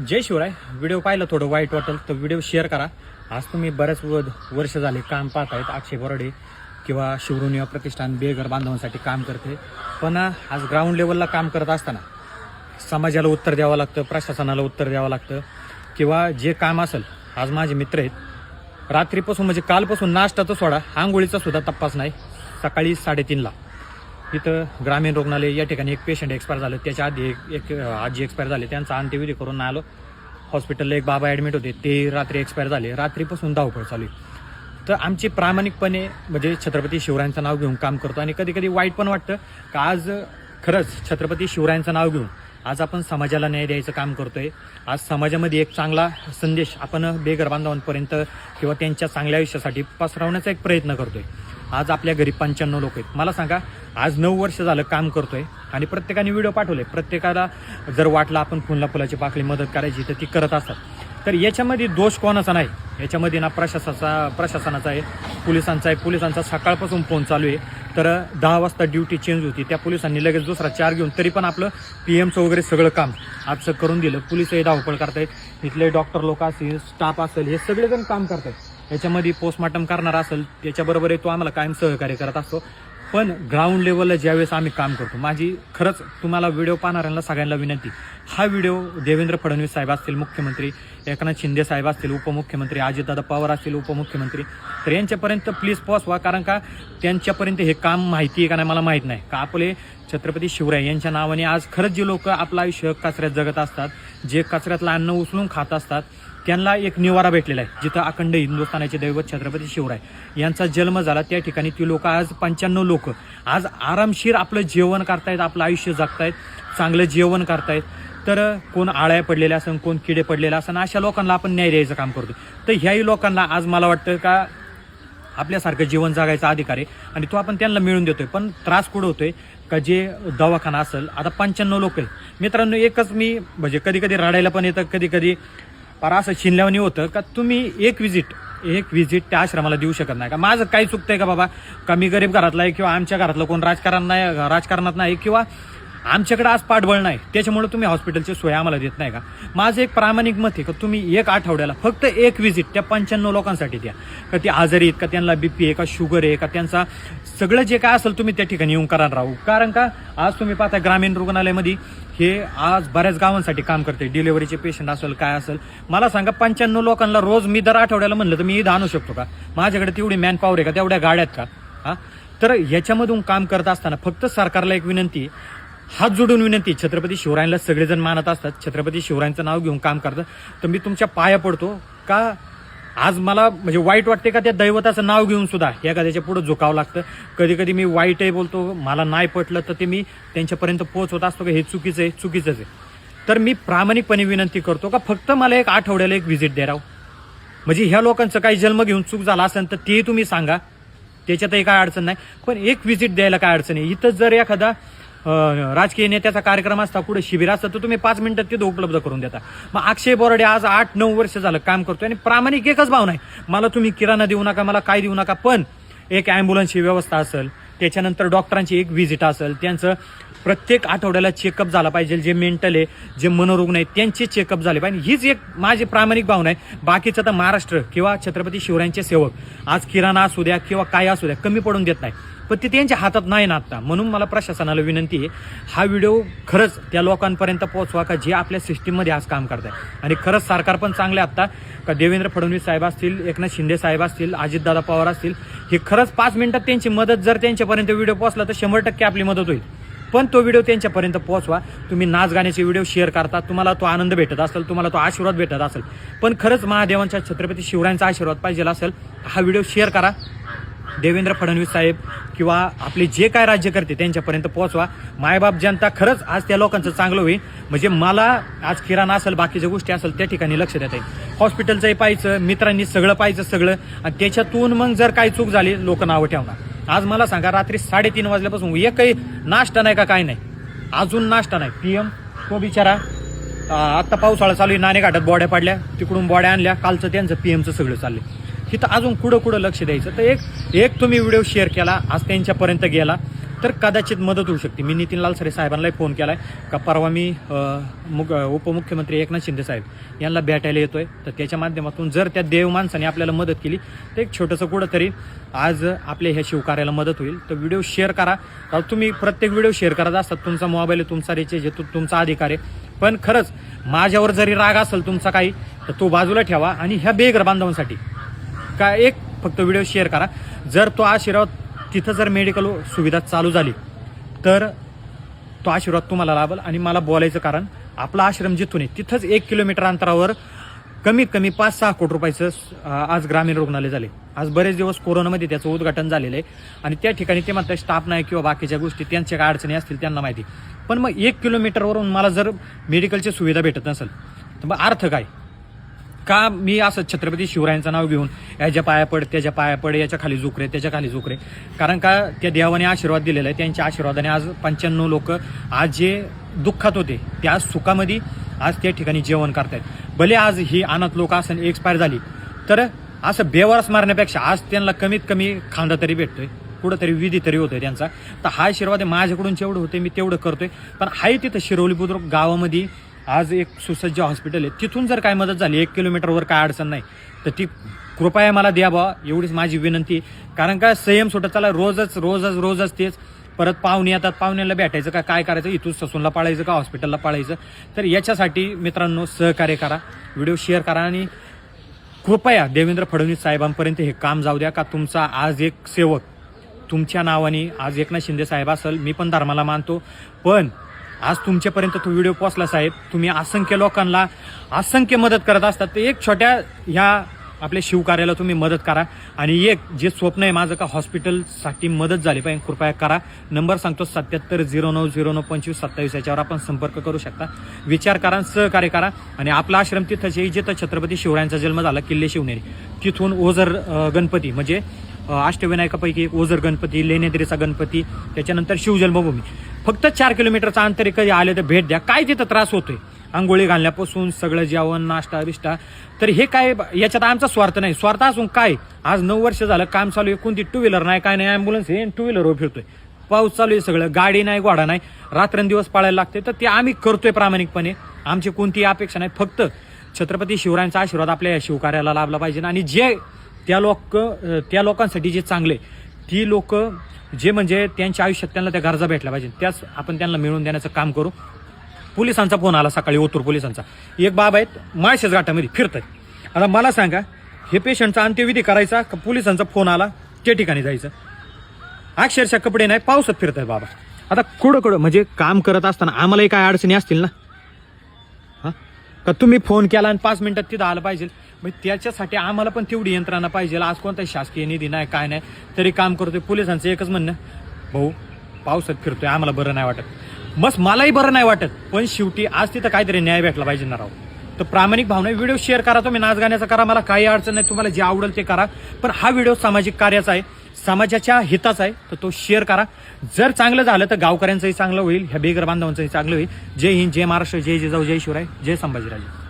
जय Shivray. Video पाहिलं थोडं वाईट वाटेल तर व्हिडिओ शेअर करा. आज तुम्ही बऱ्याच वर्ष झाले काम पाहत आहेत अक्षय बरोडे किंवा शिवरुनिया प्रतिष्ठान बेघर बांधवांसाठी काम करते. पण आज ग्राउंड लेवलला काम करत असताना समाजाला उत्तर द्यावं लागतं प्रशासनाला उत्तर द्यावं लागतं. किंवा जे काम असेल आज माझे मित्र आहेत. रात्रीपासून म्हणजे कालपासून नाश्ताचं सोडा आंघोळीचा सुद्धा तपास नाही. सकाळी साडेतीनला. इथं ग्रामीण रुग्णालय या ठिकाणी एक पेशंट एक्सपायर झालं. त्याच्या आधी एक एक आजी एक्सपायर झाले. त्यांचा अंत्यविधी करून आलो. हॉस्पिटलला एक बाबा ॲडमिट होते. ते रात्री एक्सपायर झाले. रात्रीपासून धावपळ चालू आहे. तर आमची प्रामाणिकपणे म्हणजे छत्रपती शिवरायांचं नाव घेऊन काम करतो. आणि कधी कधी वाईट पण वाटतं. का आज खरंच छत्रपती शिवरायांचं नाव घेऊन आज आपण समाजाला न्याय द्यायचं काम करतोय. आज समाजामध्ये एक चांगला संदेश आपण बेघर बांधवांपर्यंत किंवा त्यांच्या चांगल्या आयुष्यासाठी पसरवण्याचा एक प्रयत्न करतोय. आज आपल्या घरी पंच्याण्णव लोक आहेत. मला सांगा आज नऊ वर्ष झालं काम करतोय आणि प्रत्येकाने व्हिडिओ पाठवले. प्रत्येकाला जर वाटलं आपण फुलला फुलाची पाकळी मदत करायची तर ती करत असतात. तर याच्यामध्ये दोष कोणाचा नाही. याच्यामध्ये ना प्रशासनाचा प्रशासनाचा आहे पोलिसांचा आहे. पोलिसांचा सकाळपासून फोन चालू आहे. तर दहा वाजता ड्युटी चेंज होती. त्या पोलिसांनी लगेच दुसरा चार घेऊन तरी पण आपलं पी एमचं वगैरे सगळं काम आजचं करून दिलं. पोलिसही धावपळ करतायत. इथले डॉक्टर लोक असतील स्टाफ असेल हे सगळेजण काम करतायत. याच्यामध्ये पोस्टमार्टम करणार असेल त्याच्याबरोबरही तो आम्हाला कायम सहकार्य करत असतो. पण ग्राउंड लेवलला ज्यावेळेस आम्ही काम करतो माझी खरंच तुम्हाला व्हिडिओ पाहणाऱ्यांना सगळ्यांना विनंती हा व्हिडिओ देवेंद्र फडणवीस साहेब असतील मुख्यमंत्री एकनाथ शिंदे साहेब असतील उपमुख्यमंत्री अजितदादा पवार असतील उपमुख्यमंत्री तर यांच्यापर्यंत प्लीज पोचवा कारण का त्यांच्यापर्यंत हे काम माहिती आहे का नाही मला माहीत नाही. का आपले छत्रपती शिवराय यांच्या नावाने आज खरंच जे लोक आपलं आयुष्य कचऱ्यात जगत असतात जे कचऱ्यातलं अन्न उचलून खात असतात त्यांना एक निवारा भेटलेला आहे जिथं अखंड हिंदुस्थानाचे दैवत छत्रपती शिवराय यांचा जन्म झाला. त्या ठिकाणी ती लोक आज पंच्याण्णव लोक. आज आरामशीर आपलं जेवण करतायत आपलं आयुष्य जगतायत चांगलं जेवण करतायत. तर कोण आळ्या पडलेल्या असन कोण किडे पडलेले असन अशा लोकांना आपण न्याय द्यायचं काम करतो तर ह्याही लोकांना आज मला वाटतं का आपल्यासारखं जीवन जगायचा अधिकार आहे आणि तो आपण त्यांना मिळून देतोय. पण त्रास कुठं होतोय? का जे दवाखाना असेल आता पंच्याण्णव लोक आहे मित्रांनो एकच मी म्हणजे कधी कधी रडायला पण येतं कधी कधी पर असं शिनल्यावणी होतं का तुम्ही एक विजिट एक विजिट त्या आश्रमाला देऊ शकत नाही. का माझं काही चुकतंय का बाबा? कमी गरीब घरातला आहे किंवा आमच्या घरातलं कोण राजकारण नाही राजकारणात नाही किंवा आमच्याकडे आज पाठबळ नाही त्याच्यामुळे तुम्ही हॉस्पिटलची सोय आम्हाला देत नाही का? माझं एक प्रामाणिक मत आहे का तुम्ही एक आठवड्याला फक्त एक व्हिजिट त्या पंच्याण्णव लोकांसाठी द्या. का ती आजारी आहेत का त्यांना बी पी आहे का शुगर आहे का त्यांचा सगळं जे काय असेल तुम्ही त्या ठिकाणी येऊन करा राहू. कारण का? आज तुम्ही पाहता ग्रामीण रुग्णालयामध्ये हे आज बऱ्याच गावांसाठी काम करते. डिलिव्हरीचे पेशंट असेल काय असेल. मला सांगा पंच्याण्णव लोकांना रोज मी दर आठवड्याला म्हणलं तर मी इथं आणू शकतो का? माझ्याकडे तेवढी मॅन पॉवर आहे का? तेवढ्या गाड्यात का? हा? तर याच्यामधून काम करत असताना फक्त सरकारला एक विनंती हात जोडून विनंती छत्रपती शिवरायांना सगळेजण मानत असतात. छत्रपती शिवरायांचं नाव घेऊन काम करतात. तर मी तुमच्या पाया पडतो का? आज मला म्हणजे वाईट वाटते का त्या दैवताचं नाव घेऊन सुद्धा एखाद्याच्या पुढे झुकावं लागतं. कधी कधी मी वाईटही बोलतो मला नाही पटलं तर ते मी त्यांच्यापर्यंत पोहोचवत असतो का हे चुकीचं आहे चुकीचंच आहे. तर मी प्रामाणिकपणे विनंती करतो का फक्त मला एक आठवड्याला एक व्हिजिट द्या राव. म्हणजे ह्या लोकांचं काही जन्म घेऊन चूक झाला असेल तर ते तुम्ही सांगा. त्याच्यातही काय अडचण नाही. पण एक व्हिजिट द्यायला काय अडचण आहे? इथं जर एखादा राजकीय नेत्याचा कार्यक्रम असता कुठे शिबिर असतं तर तुम्ही पाच मिनिटात तिथं उपलब्ध करून देता. मग अक्षय बोराडे आज आठ नऊ वर्ष झालं काम करतोय आणि प्रामाणिक एकच भाव नाही मला तुम्ही किराणा देऊ नका मला काय देऊ नका पण एक ॲम्ब्युलन्सची व्यवस्था असेल त्याच्यानंतर डॉक्टरांची एक व्हिजिट असेल त्यांचं प्रत्येक आठवड्याला चेकअप झाला पाहिजे जे मेंटल आहे जे मनोरुग्ण आहेत त्यांचे चेकअप झाले पाहिजे. हीच एक माझी प्रामाणिक भावना आहे. बाकीचं तर महाराष्ट्र किंवा छत्रपती शिवरायांचे सेवक. आज किराणा असू द्या किंवा काय असू द्या कमी पडून देत नाही. पण ते त्यांच्या हातात नाही ना आत्ता म्हणून मला प्रशासनाला विनंती आहे हा व्हिडिओ खरंच त्या लोकांपर्यंत पोहोचवा का जे आपल्या सिस्टीममध्ये आज काम करत आहे आणि खरंच सरकार पण चांगले आत्ता का देवेंद्र फडणवीस साहेब असतील एकनाथ शिंदे साहेब असतील अजितदादा पवार असतील हे खरंच पाच मिनिटात त्यांची मदत जर त्यांच्यापर्यंत व्हिडिओ पोहोचला तर शंभर टक्के आपली मदत होईल. पण तो व्हिडिओ त्यांच्यापर्यंत पोहोचवा. तुम्ही नाच गाण्याचे व्हिडिओ शेअर करता तुम्हाला तो आनंद भेटत असेल तुम्हाला तो आशीर्वाद भेटत असेल. पण खरंच महादेवांच्या छत्रपती शिवरायांचा आशीर्वाद पाहिजे असेल हा व्हिडिओ शेअर करा. देवेंद्र फडणवीस साहेब किंवा आपले जे काय राज्य करते त्यांच्यापर्यंत पोहोचवा. मायबाप जनता खरंच आज त्या लोकांचं चांगलं होईल. म्हणजे मला आज किराणा असेल बाकीच्या गोष्टी असेल त्या ठिकाणी लक्ष देता येईल. हॉस्पिटलचंही पाहायचं मित्रांनी सगळं पाहायचं सगळं. आणि त्याच्यातून मग जर काही चूक झाली लोक नावं ठेवणार. आज मला सांगा रात्री साडेतीन वाजल्यापासून एकही नाश्ता नाही का काय नाही? अजून नाश्ता नाही. पीएम तो बिचारा आत्ता पावसाळा चालू आहे नाणे घाटात बॉड्या पाडल्या तिकडून बॉड्या आणल्या. कालचं त्यांचं पीएमचं सगळं चाललंय. तिथं अजून कुठं कुठं लक्ष द्यायचं? तर एक एक तुम्ही व्हिडिओ शेअर केला आज त्यांच्यापर्यंत गेला तर कदाचित मदत होऊ शकते. मी नितीन लालसरे साहेबांनाही फोन केला आहे का परवा मी मुग उपमुख्यमंत्री एकनाथ शिंदे साहेब यांना भेटायला येतोय. तर त्याच्या माध्यमातून जर त्या देव माणसाने आपल्याला मदत केली तर एक छोटंसं कुठंतरी आज आपल्या ह्या शिवकार्याला मदत होईल. तर व्हिडिओ शेअर करा. कारण तुम्ही प्रत्येक व्हिडिओ शेअर करत असतात. तुमचा मोबाईल आहे तुमचा रिचार्ज आहे तुमचा अधिकार आहे. पण खरंच माझ्यावर जरी राग असेल तुमचा काही तर तो बाजूला ठेवा आणि ह्या बेघर बांधवांसाठी का एक फक्त व्हिडिओ शेअर करा. जर तो आशीर्वाद तिथं जर मेडिकल सुविधा चालू झाली तर तो आशीर्वाद तुम्हाला लाभल आणि मला बोलायचं कारण आपला आश्रम जिथून आहे तिथंच एक किलोमीटर अंतरावर कमीत कमी पाच सहा कोटी रुपयाचं आज ग्रामीण रुग्णालय झाले. आज बरेच दिवस कोरोनामध्ये त्याचं उद्घाटन झालेलं आहे. आणि त्या ठिकाणी ते म्हणतात स्टाफ नाही किंवा बाकीच्या गोष्टी त्यांच्या काय अडचणी असतील त्यांना माहिती. पण मग एक किलोमीटरवरून मला जर मेडिकलची सुविधा भेटत नसेल तर मग अर्थ काय? का मी असं छत्रपती शिवरायांचं नाव घेऊन याच्या पाया पड त्याच्या पाया पड याच्या खाली झुकरे त्याच्याखाली झुकरे कारण का त्या देवाने आशीर्वाद दिलेला आहे त्यांच्या आशीर्वादाने आज पंच्याण्णव लोक आज जे दुःखात होते त्या आज सुखामध्ये आज त्या ठिकाणी जेवण करतायत. भले आज ही अनाथ लोक असं एक्सपायर झाली तर असं बेवारस मारण्यापेक्षा आज त्यांना कमीत कमी खांदा तरी भेटतोय कुठंतरी विधी तरी होतोय त्यांचा. तर हा आशीर्वाद आहे माझ्याकडून जेवढं होते मी तेवढं करतोय. पण हाही तिथं शिरोली बुद्रुक गावामध्ये आज एक सुसज्ज हॉस्पिटल आहे. तिथून जर काय मदत झाली एक किलोमीटरवर काय अडचण नाही तर ती कृपया मला द्या बा एवढीच माझी विनंती कारण का संयम सुटत चाला रोजच रोजच रोजच तेच. परत पाहुणे येतात पाहुण्याला भेटायचं का काय करायचं? इथून ससूनला पाळायचं का हॉस्पिटलला पाळायचं? तर याच्यासाठी मित्रांनो सहकार्य करा व्हिडिओ शेअर करा आणि कृपया देवेंद्र फडणवीस साहेबांपर्यंत हे काम जाऊ द्या का तुमचा आज एक सेवक तुमच्या नावाने आज एकनाथ शिंदे साहेब असेल मी पण धर्माला मानतो. पण आज तुमच्यापर्यंत तो व्हिडिओ पोचला साहेब. तुम्ही असंख्य लोकांना असंख्य मदत करत असतात. तर एक छोट्या ह्या आपल्या शिवकार्याला तुम्ही मदत करा. आणि एक जे स्वप्न आहे माझं का हॉस्पिटलसाठी मदत झाली पाहिजे कृपया करा. नंबर सांगतो सत्याहत्तर झिरो नऊ झिरो नऊ पंचवीस सत्तावीस याच्यावर आपण संपर्क करू शकता. विचार करा सहकार्य करा. आणि आपला आश्रम तिथंच जिथं छत्रपती शिवरायांचा जन्म झाला किल्ले शिवनेरी तिथून ओझर गणपती म्हणजे अष्टविनायकापैकी एक ओझर गणपती लेण्याद्रीचा गणपती त्याच्यानंतर शिवजन्मभूमी. फक्त चार किलोमीटरचा अंतर कधी आले तर भेट द्या. काय तिथं त्रास होतोय? आंघोळी घालण्यापासून सगळं जेवण नाश्ता बिष्टा. तर हे काय याच्यात आमचा स्वार्थ नाही. स्वार्थ असून काय? आज नऊ वर्ष झालं काम चालू आहे. कोणती टू व्हीलर नाही काय नाही अँब्युलन्स हे टू व्हीलरवर फिरतोय. पाऊस चालू आहे सगळं. गाडी नाही घोडा नाही. रात्रंदिवस पाळायला लागते तर ते आम्ही करतोय प्रामाणिकपणे. आमची कोणतीही अपेक्षा नाही. फक्त छत्रपती शिवरायांचा आशीर्वाद आपल्या या शिवकार्याला लाभला पाहिजे. आणि जे त्या लोक त्या लोकांसाठी जे चांगले ती लोक जे म्हणजे त्यांच्या आयुष्यात त्यांना त्या गरजा भेटल्या पाहिजे त्याच आपण त्यांना मिळवून देण्याचं काम करू. पोलिसांचा फोन आला सकाळी ओतूर पोलिसांचा. एक बाब आहेत माळशेज घाटामध्ये फिरतात आता मला सांगा हे पेशंटचा अंत्यविधी करायचा का पोलिसांचा फोन आला त्या ठिकाणी जायचं? अक्षरशः कपडे नाही पावसात फिरत आहे बाबा. आता कुठं कुठं म्हणजे काम करत असताना आम्हालाही काय अडचणी असतील ना? हां? का तुम्ही फोन केला आणि पाच मिनिटात तिथं आलं पाहिजे. मग त्याच्यासाठी आम्हाला पण तेवढी यंत्रणा पाहिजे. आज कोणताही शासकीय निधी नाही काय नाही. तरी काम करतोय. पोलिसांचं एकच म्हणणं भाऊ पावसात फिरतोय. आम्हाला बरं नाही वाटत. बस मलाही बरं नाही वाटत. पण शेवटी आज तिथं काहीतरी न्याय भेटला पाहिजे ना राव. तर प्रामाणिक भावना व्हिडिओ शेअर करा तुम्ही नाच गाण्याचा करा मला काही अडचण नाही तुम्हाला जे आवडेल ते करा. पण हा व्हिडिओ सामाजिक कार्याचा आहे समाजाच्या हिताचा आहे तर तो शेअर करा. जर चांगलं झालं तर गावकऱ्यांचंही चांगलं होईल ह्या बेगर बांधवांचंही चांगलं होईल. जय हिंद जय महाराष्ट्र जय जिजाऊ जय शिवराय जय संभाजीराजे.